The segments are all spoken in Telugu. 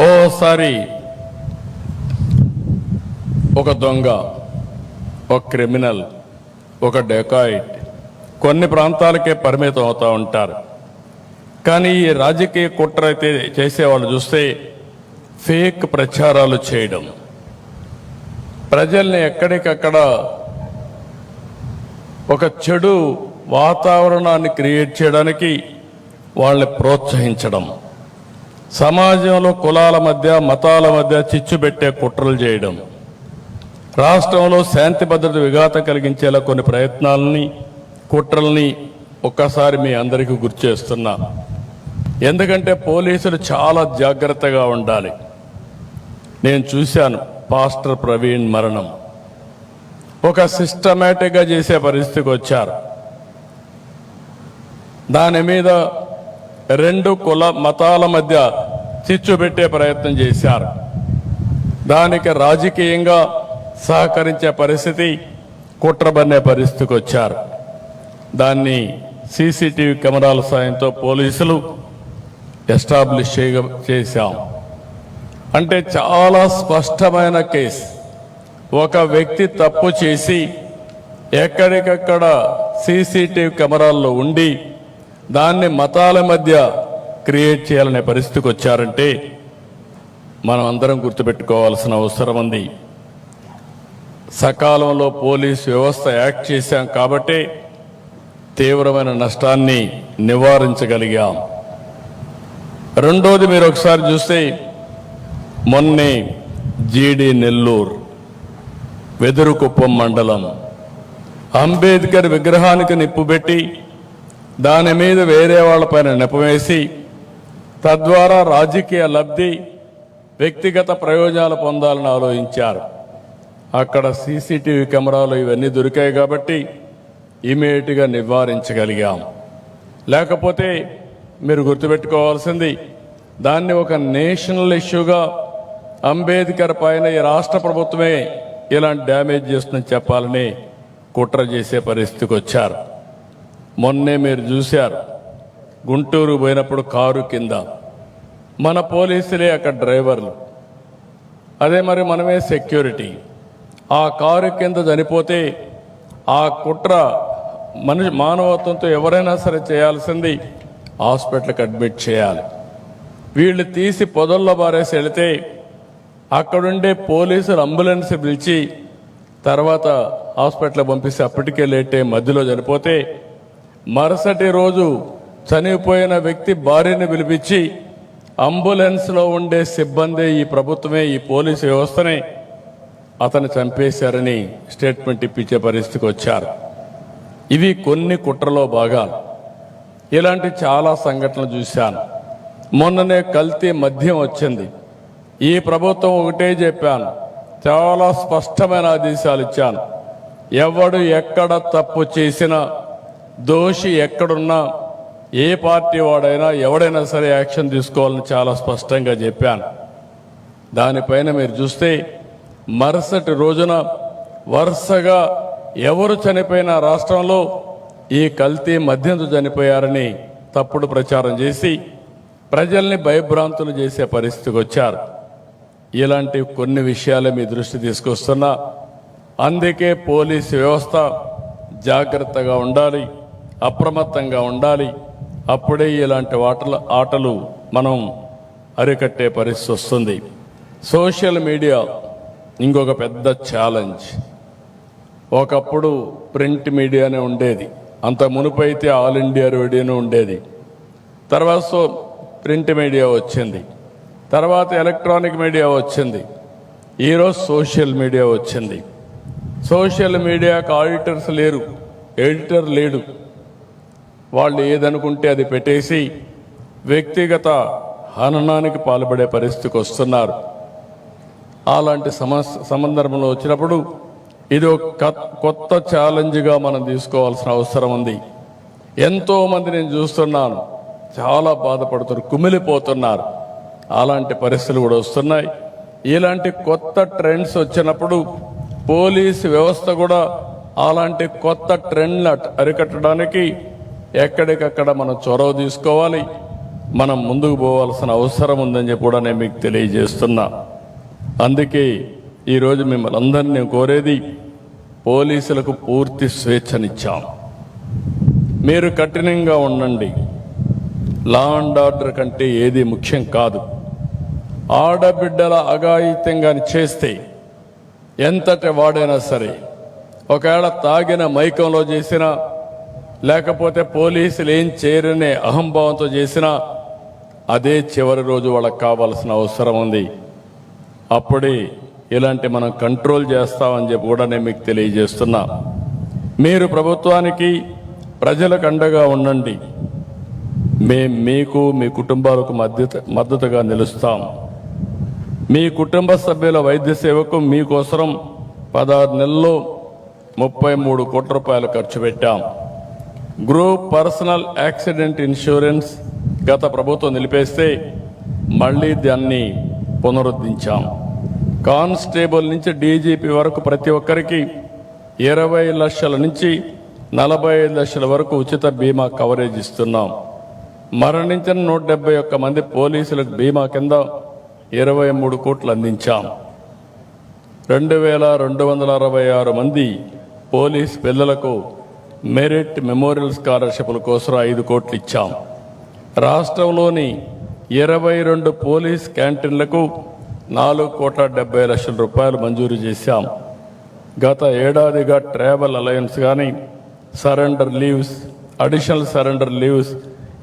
ఓసారి ఒక దొంగ ఒక క్రిమినల్ ఒక డెకాయిట్ కొన్ని ప్రాంతాలకే పరిమితం అవుతూ ఉంటారు. కానీ ఈ రాజకీయ కుట్ర అయితే చేసేవాళ్ళు చూస్తే ఫేక్ ప్రచారాలు చేయడం. ప్రజల్ని ఎక్కడికక్కడ ఒక చెడు వాతావరణాన్ని క్రియేట్ చేయడానికి వాళ్ళని ప్రోత్సహించడం. సమాజంలో కులాల మధ్య మతాల మధ్య చిచ్చు పెట్టే కుట్రలు చేయడం రాష్ట్రంలో శాంతి భద్రత విఘాతం కలిగించేలా కొన్ని ప్రయత్నాలని కుట్రల్ని ఒక్కసారి మీ అందరికీ గుర్తు చేస్తున్నా. ఎందుకంటే పోలీసులు చాలా జాగ్రత్తగా ఉండాలి. నేను చూశాను పాస్టర్ ప్రవీణ్ మరణం. ఒక సిస్టమేటిక్గా చేసే పరిస్థితికి వచ్చారు. దాని మీద రెండు కుల మతాల మధ్య చిచ్చు పెట్టే ప్రయత్నం చేశారు. దానికి రాజకీయంగా సహకరించే పరిస్థితి కుట్రబన్నే పరిస్థితికి వచ్చారు. దాన్ని సీసీటీవీ కెమెరాల సాయంతో పోలీసులు ఎస్టాబ్లిష్ చేయ చేశాం. అంటే చాలా స్పష్టమైన కేసు. ఒక వ్యక్తి తప్పు చేసి ఎక్కడికక్కడ సీసీటీవీ కెమెరాల్లో ఉండి దాన్ని మతాల మధ్య క్రియేట్ చేయాలనే పరిస్థితికి వచ్చారంటే మనం అందరం గుర్తుపెట్టుకోవాల్సిన అవసరం ఉంది. సకాలంలో పోలీస్ వ్యవస్థ యాక్ట్ చేశాం కాబట్టి తీవ్రమైన నష్టాన్ని నివారించగలిగాం. రెండోది మీరు ఒకసారి చూస్తే మొన్నే జీడి నెల్లూరు వెదురుకుప్పం మండలం అంబేద్కర్ విగ్రహానికి నిప్పు పెట్టి దాని మీద వేరే వాళ్ళపైన నెపవేసి తద్వారా రాజకీయ లబ్ధి వ్యక్తిగత ప్రయోజనాలు పొందాలని ఆలోచించారు. అక్కడ సీసీటీవీ కెమెరాలు ఇవన్నీ దొరికాయి కాబట్టి ఇమీడియట్గా నివారించగలిగాం. లేకపోతే మీరు గుర్తుపెట్టుకోవాల్సింది దాన్ని ఒక నేషనల్ ఇష్యూగా అంబేద్కర్ పైన ఈ రాష్ట్ర ప్రభుత్వమే ఇలాంటి డ్యామేజ్ చేస్తుందని చెప్పాలని కుట్ర చేసే పరిస్థితికి వచ్చారు. మొన్నే మీరు చూశారు. గుంటూరు పోయినప్పుడు కారు కింద. మన పోలీసులే అక్కడ డ్రైవర్లు. అదే మరి మనమే సెక్యూరిటీ. ఆ కారు కింద చనిపోతే ఆ కుట్ర మనిషి మానవత్వంతో ఎవరైనా సరే చేయాల్సింది హాస్పిటల్కి అడ్మిట్ చేయాలి. వీళ్ళు తీసి పొదల్లో బారేసి వెళితే అక్కడుండే పోలీసులు అంబులెన్స్ పిలిచి తర్వాత హాస్పిటల్ పంపిస్తే అప్పటికే లేటే మధ్యలో చనిపోతే మరుసటి రోజు చనిపోయిన వ్యక్తి భార్యని పిలిపించి అంబులెన్స్లో ఉండే సిబ్బంది ఈ ప్రభుత్వమే ఈ పోలీసు వ్యవస్థనే. అతను చంపేశారని స్టేట్మెంట్ ఇప్పించే పరిస్థితికి వచ్చారు. ఇవి కొన్ని కుట్రలో భాగాలు. ఇలాంటి చాలా సంఘటనలు చూశాను. మొన్ననే కల్తీ మద్యం వచ్చింది. ఈ ప్రభుత్వం ఒకటే చెప్పాను. చాలా స్పష్టమైన ఆదేశాలు ఇచ్చాను. ఎవడు ఎక్కడ తప్పు చేసినా దోషి ఎక్కడున్నా ఏ పార్టీ వాడైనా ఎవడైనా సరే యాక్షన్ తీసుకోవాలని చాలా స్పష్టంగా చెప్పాను. దానిపైన మీరు చూస్తే మరుసటి రోజున వరుసగా ఎవరు చనిపోయిన రాష్ట్రంలో ఈ కల్తీ మద్యంతో చనిపోయారని తప్పుడు ప్రచారం చేసి ప్రజల్ని భయభ్రాంతులు చేసే పరిస్థితికి వచ్చారు. ఇలాంటి కొన్ని విషయాలు మీ దృష్టి తీసుకొస్తున్నా. అందుకే పోలీసు వ్యవస్థ జాగ్రత్తగా ఉండాలి. అప్రమత్తంగా ఉండాలి. అప్పుడే ఇలాంటి ఆటలు ఆటలు మనం అరికట్టే పరిస్థితి వస్తుంది. సోషల్ మీడియా ఇంకొక పెద్ద ఛాలెంజ్. ఒకప్పుడు ప్రింట్ మీడియానే ఉండేది. అంత మునుపైతే ఆల్ ఇండియా రేడియోనే ఉండేది. తర్వాత సో ప్రింట్ మీడియా వచ్చింది. తర్వాత ఎలక్ట్రానిక్ మీడియా వచ్చింది. ఈరోజు సోషల్ మీడియా వచ్చింది. సోషల్ మీడియాకు ఆడిటర్స్ లేరు. ఎడిటర్ లేడు. వాళ్ళు ఏదనుకుంటే అది పెట్టేసి వ్యక్తిగత హననానికి పాల్పడే పరిస్థితికి వస్తున్నారు. అలాంటి సమస్య సందర్భంలో వచ్చినప్పుడు ఇది ఒక కొత్త ఛాలెంజ్గా మనం తీసుకోవాల్సిన అవసరం ఉంది. ఎంతోమంది నేను చూస్తున్నాను. చాలా బాధపడుతున్నారు. కుమిలిపోతున్నారు. అలాంటి పరిస్థితులు కూడా వస్తున్నాయి. ఇలాంటి కొత్త ట్రెండ్స్ వచ్చినప్పుడు పోలీసు వ్యవస్థ కూడా అలాంటి కొత్త ట్రెండ్ల అరికట్టడానికి ఎక్కడికక్కడ మనం చొరవ తీసుకోవాలి. మనం ముందుకు పోవాల్సిన అవసరం ఉందని చెప్పి కూడా నేను మీకు తెలియజేస్తున్నా. అందుకే ఈరోజు మిమ్మల్ని అందరినీ నేను కోరేది పోలీసులకు పూర్తి స్వేచ్ఛనిచ్చాం. మీరు కఠినంగా ఉండండి. లా అండ్ ఆర్డర్ కంటే ఏది ముఖ్యం కాదు. ఆడబిడ్డల అఘాయిత్యంగా చేస్తే ఎంతటి వాడైనా సరే ఒకవేళ తాగిన మైకంలో చేసినా లేకపోతే పోలీసులు ఏం చేయరనే అహంభావంతో చేసినా అదే చివరి రోజు వాళ్ళకి కావాల్సిన అవసరం ఉంది. అప్పుడే ఇలాంటి మనం కంట్రోల్ చేస్తామని చెప్పి కూడా నేను మీకు తెలియజేస్తున్నా. మీరు ప్రభుత్వానికి ప్రజలకు అండగా ఉండండి. మేం మీకు మీ కుటుంబాలకు మద్దతు మద్దతుగా నిలుస్తాం. మీ కుటుంబ సభ్యుల వైద్య సేవకు మీకోసరం పదహారు నెలల్లో ముప్పై మూడు కోట్ల రూపాయలు ఖర్చు పెట్టాం. గ్రూప్ పర్సనల్ యాక్సిడెంట్ ఇన్సూరెన్స్ గత ప్రభుత్వం నిలిపేస్తే మళ్ళీ దాన్ని పునరుద్ధరించాం. కానిస్టేబుల్ నుంచి డీజీపీ వరకు ప్రతి ఒక్కరికి ఇరవై లక్షల నుంచి నలభై ఐదు లక్షల వరకు ఉచిత బీమా కవరేజ్ ఇస్తున్నాం. మరణించిన నూట డెబ్బై ఒక్క మంది పోలీసులకు బీమా కింద ఇరవై మూడు కోట్లు అందించాం. రెండు వేల రెండు వందల అరవై ఆరు మంది పోలీస్ పిల్లలకు మెరిట్ మెమోరియల్ స్కాలర్షిప్ల కోసం ఐదు కోట్లు ఇచ్చాం. రాష్ట్రంలోని ఇరవై రెండు పోలీస్ క్యాంటీన్లకు నాలుగు కోట్ల డెబ్బై లక్షల రూపాయలు మంజూరు చేశాం. గత ఏడాదిగా ట్రావెల్ అలయన్స్ కానీ surrender leaves additional surrender leaves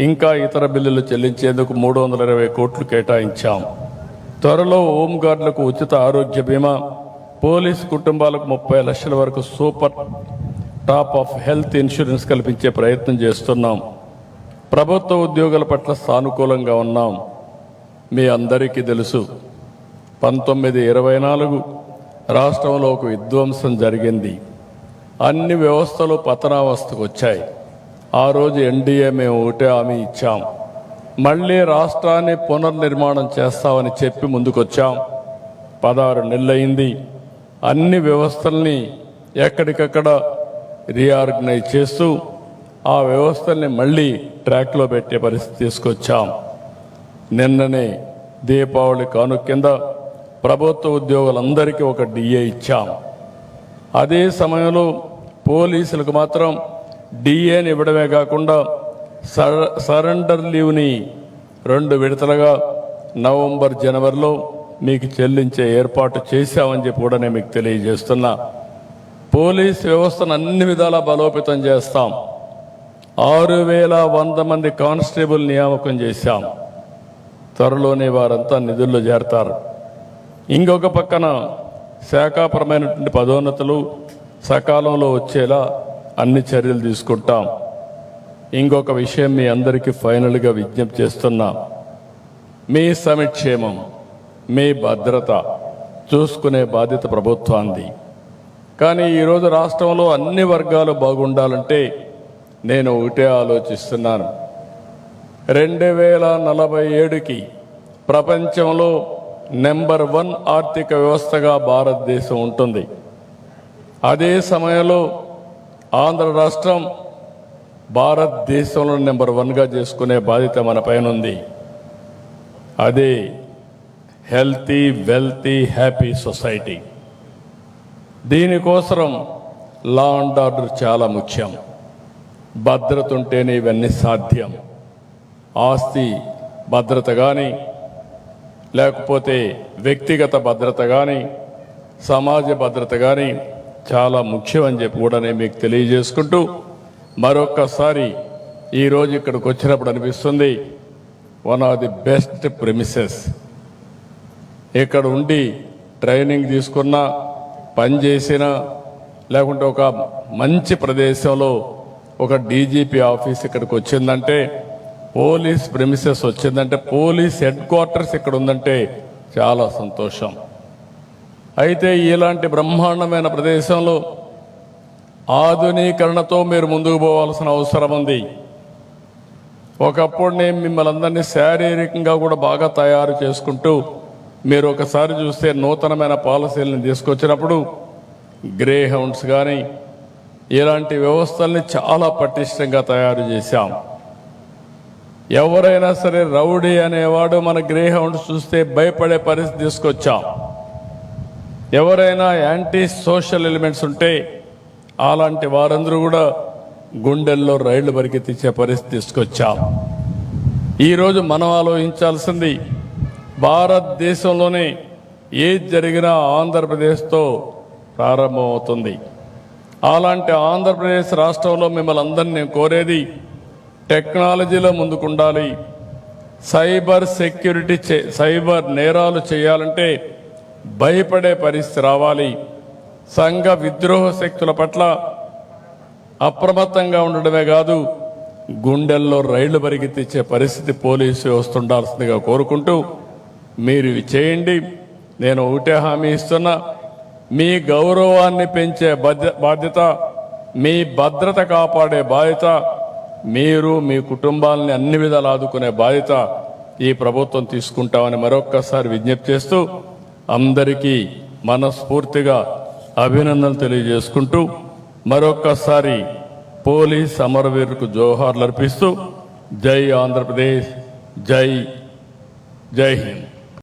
ఇంకా ఇతర బిల్లులు చెల్లించేందుకు మూడు వందల ఇరవై కోట్లు కేటాయించాం. త్వరలో హోంగార్డులకు ఉచిత ఆరోగ్య బీమా పోలీస్ కుటుంబాలకు ముప్పై లక్షల వరకు super top up health insurance కల్పించే ప్రయత్నం చేస్తున్నాం. ప్రభుత్వ ఉద్యోగుల పట్ల సానుకూలంగా ఉన్నాం. మీ అందరికీ తెలుసు. పంతొమ్మిది ఇరవై నాలుగు రాష్ట్రంలో ఒక విధ్వంసం జరిగింది. అన్ని వ్యవస్థలు పతనావస్థకు వచ్చాయి. ఆ రోజు ఎన్డీఏ మేము ఒకటే హామీ ఇచ్చాం. మళ్ళీ రాష్ట్రాన్ని పునర్నిర్మాణం చేస్తామని చెప్పి ముందుకొచ్చాం. పదహారు నెలలైంది. అన్ని వ్యవస్థల్ని ఎక్కడికక్కడ రీఆర్గనైజ్ చేస్తూ ఆ వ్యవస్థల్ని మళ్ళీ ట్రాక్లో పెట్టే పరిస్థితి తీసుకొచ్చాం. నిన్ననే దీపావళి కాను కింద ప్రభుత్వ ఉద్యోగులందరికీ ఒక డిఏ ఇచ్చాం. అదే సమయంలో పోలీసులకు మాత్రం డిఏని ఇవ్వడమే కాకుండా సర- సరెండర్ లీవ్ని రెండు విడతలుగా నవంబర్ జనవరిలో మీకు చెల్లించే ఏర్పాటు చేశామని చెప్పి కూడా నేను మీకు తెలియజేస్తున్నా. పోలీస్ వ్యవస్థను అన్ని విధాలా బలోపేతం చేస్తాం. ఆరు వేల వంద మంది కానిస్టేబుల్ నియామకం చేశాం. త్వరలోనే వారంతా నిధుల్లో చేరతారు. ఇంకొక పక్కన శాఖాపరమైనటువంటి పదోన్నతులు సకాలంలో వచ్చేలా అన్ని చర్యలు తీసుకుంటాం. ఇంకొక విషయం మీ అందరికీ ఫైనల్గా విజ్ఞప్తి చేస్తున్నా. మీ సమిక్షేమం మీ భద్రత చూసుకునే బాధ్యత ప్రభుత్వాంది. కానీ ఈరోజు రాష్ట్రంలో అన్ని వర్గాలు బాగుండాలంటే నేను ఒకటే ఆలోచిస్తున్నాను. రెండు వేల నలభై ఏడుకి ప్రపంచంలో నెంబర్ వన్ ఆర్థిక వ్యవస్థగా భారతదేశం ఉంటుంది. అదే సమయంలో ఆంధ్ర రాష్ట్రం భారతదేశంలో నెంబర్ వన్గా చేసుకునే బాధ్యత మన పైన ఉంది. అదే హెల్తీ వెల్తీ హ్యాపీ సొసైటీ. దీనికోసం లా అండ్ ఆర్డర్ చాలా ముఖ్యం. భద్రత ఉంటేనే ఇవన్నీ సాధ్యం. ఆస్తి భద్రత కానీ లేకపోతే వ్యక్తిగత భద్రత కానీ సమాజ భద్రత కానీ చాలా ముఖ్యం అని చెప్పి కూడా నేను మీకు తెలియజేసుకుంటూ మరొక్కసారి ఈరోజు ఇక్కడికి వచ్చినప్పుడు అనిపిస్తుంది one of the best premises ఇక్కడ ఉండి ట్రైనింగ్ తీసుకున్నా పని చేసినా లేకుంటే ఒక మంచి ప్రదేశంలో ఒక డీజీపీ ఆఫీస్ ఇక్కడికి వచ్చిందంటే పోలీస్ ప్రెమిసెస్ వచ్చిందంటే పోలీస్ హెడ్ క్వార్టర్స్ ఇక్కడ ఉందంటే చాలా సంతోషం. అయితే ఇలాంటి బ్రహ్మాండమైన ప్రదేశంలో ఆధునీకరణతో మీరు ముందుకు పోవాల్సిన అవసరం ఉంది. ఒకప్పుడు నేను మిమ్మల్ని అందరినీ శారీరకంగా కూడా బాగా తయారు చేసుకుంటూ మీరు ఒకసారి చూస్తే నూతనమైన పాలసీలను తీసుకొచ్చినప్పుడు గ్రే హౌండ్స్ కానీ ఇలాంటి వ్యవస్థల్ని చాలా పటిష్టంగా తయారు చేశాం. ఎవరైనా సరే రౌడీ అనేవాడు మన గ్రే హౌండ్స్ చూస్తే భయపడే పరిస్థితి తీసుకొచ్చాం. ఎవరైనా యాంటీ సోషల్ ఎలిమెంట్స్ ఉంటే అలాంటి వారందరూ కూడా గుండెల్లో రైళ్ళు పరిగెత్తించే పరిస్థితి తీసుకొచ్చాం. ఈరోజు మనం ఆలోచించాల్సింది భారతదేశంలోనే ఏది జరిగినా ఆంధ్రప్రదేశ్తో ప్రారంభమవుతుంది. అలాంటి ఆంధ్రప్రదేశ్ రాష్ట్రంలో మిమ్మల్ని అందరినీ నేను కోరేది టెక్నాలజీలో ముందుకుండాలి. సైబర్ సెక్యూరిటీ చే సైబర్ నేరాలు చేయాలంటే భయపడే పరిస్థితి రావాలి. సంఘ విద్రోహ శక్తుల పట్ల అప్రమత్తంగా ఉండడమే కాదు గుండెల్లో రైళ్ళు పరిగెత్తిచ్చే పరిస్థితి పోలీసు వస్తుండాల్సిందిగా కోరుకుంటూ మీరు ఇవి చేయండి. నేను ఒకటే హామీ ఇస్తున్నా. మీ గౌరవాన్ని పెంచే బాధ్య బాధ్యత మీ భద్రత కాపాడే బాధ్యత మీరు మీ కుటుంబాలని అన్ని విధాలు ఆదుకునే బాధ్యత ఈ ప్రభుత్వం తీసుకుంటామని మరొక్కసారి విజ్ఞప్తి చేస్తూ అందరికీ మనస్ఫూర్తిగా అభినందనలు తెలియజేసుకుంటూ మరొక్కసారి పోలీస్ అమరవీరుకు జోహార్లు అర్పిస్తూ జై ఆంధ్రప్రదేశ్ జై జై హింద్.